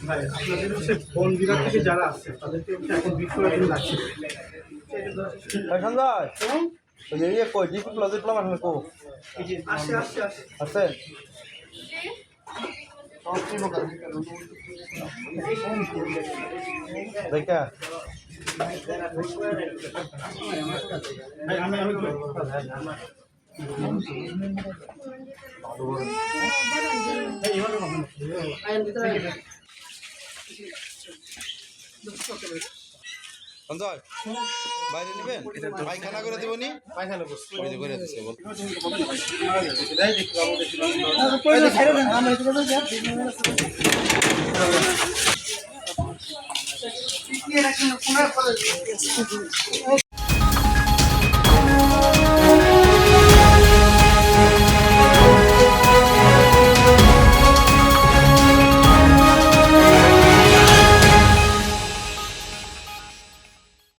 ভাই আপনাদের হচ্ছে বন বিভাগ থেকে যারা আসছে তাদেরকে হচ্ছে এখন জন্য লাগছে কই ডিপ্লোমা দেখা সঞ্জয় বাইরে নেবেন? পায়খানা করে দেবনি পায়খানা করে দিচ্ছে বল। নিয়ে রাখুন